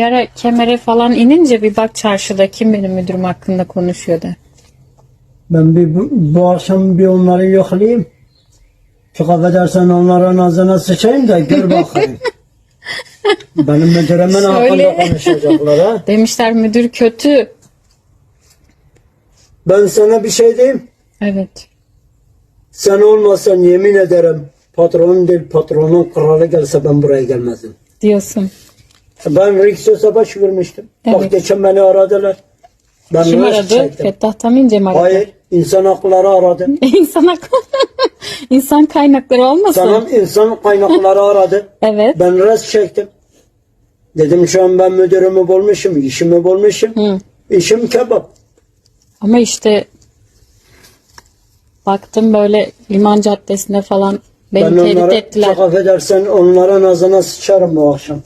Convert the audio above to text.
Bir ara kemere falan inince bir bak çarşıda kim benim müdürüm hakkında konuşuyor de. Ben bir bu, bu akşam bir onları yoklayayım. Çok affedersen onların ağzına sıçayım da gör bakayım. Benim müdürümün Söyle. hakkında konuşacaklar ha. Demişler müdür kötü. Ben sana bir şey diyeyim. Evet. Sen olmasan yemin ederim patronun değil patronun kralı gelse ben buraya gelmezdim. Diyorsun. Ben Rixos'a başvurmuştum. Bak Evet. geçen beni aradılar. Ben Kim aradı? Fettah Tamince mi aradı? Hayır, insan hakları aradı. İnsan, hak- İnsan kaynakları olmasın? Tamam insan kaynakları aradı. Evet. Ben res çektim. Dedim şu an ben müdürümü bulmuşum, işimi bulmuşum. Hı. İşim kebap. Ama işte baktım böyle liman caddesinde falan beni Ben tehdit onlara ettiler. çok affedersen onların ağzına sıçarım bu akşam.